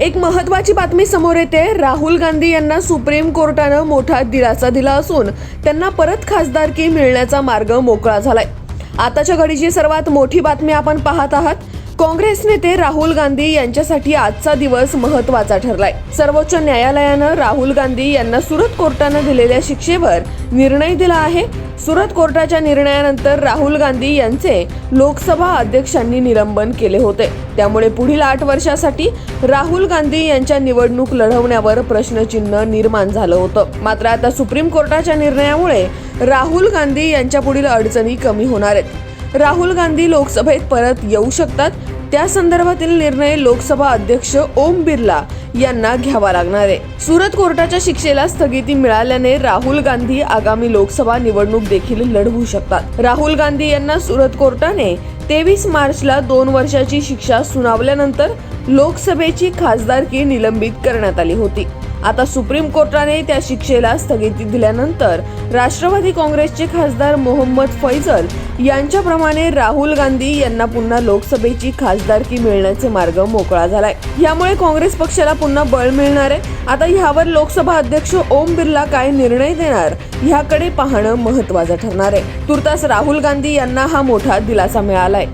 एक महत्वाची बातमी समोर येते. राहुल गांधी यांना सुप्रीम कोर्टानं मोठा दिलासा दिला असून त्यांना परत खासदारकी मिळण्याचा मार्ग मोकळा झालाय. आताच्या घडीची सर्वात मोठी बातमी आपण पाहत आहात. काँग्रेस नेते राहुल गांधी यांच्यासाठी आजचा दिवस महत्त्वाचा ठरलाय. सर्वोच्च न्यायालयानं राहुल गांधी यांना सुरत कोर्टानं दिलेल्या शिक्षेवर निर्णय दिला आहे. सुरत कोर्टाच्या निर्णयानंतर राहुल गांधी यांचे लोकसभा अध्यक्षांनी निलंबन केले होते. त्यामुळे पुढील आठ वर्षासाठी राहुल गांधी यांच्या निवडणूक लढवण्यावर प्रश्नचिन्ह निर्माण झालं होतं. मात्र आता सुप्रीम कोर्टाच्या निर्णयामुळे राहुल गांधी यांच्या पुढील अडचणी कमी होणार आहेत. राहुल गांधी लोकसभेत परत येऊ शकतात. त्या संदर्भातील निर्णय लोकसभा अध्यक्ष ओम बिर्ला यांना घ्यावा लागणार आहे. सुरत कोर्टाच्या शिक्षेला स्थगिती मिळाल्याने राहुल गांधी आगामी लोकसभा निवडणूक देखील लढवू शकतात. राहुल गांधी यांना सुरत कोर्टाने तेवीस मार्चला दोन वर्षाची शिक्षा सुनावल्यानंतर लोकसभेची खासदारकी निलंबित करण्यात आली होती. आता सुप्रीम कोर्टाने त्या शिक्षेला स्थगिती दिल्यानंतर राष्ट्रवादी काँग्रेसचे खासदार मोहम्मद फैजल यांच्याप्रमाणे राहुल गांधी यांना पुन्हा लोकसभेची खासदारकी मिळण्याचे मार्ग मोकळा झालाय. यामुळे काँग्रेस पक्षाला पुन्हा बळ मिळणार आहे. आता ह्यावर लोकसभा अध्यक्ष ओम बिर्ला काय निर्णय देणार ह्याकडे पाहणं महत्वाचं ठरणार आहे. तुर्तास राहुल गांधी यांना हा मोठा दिलासा मिळालाय.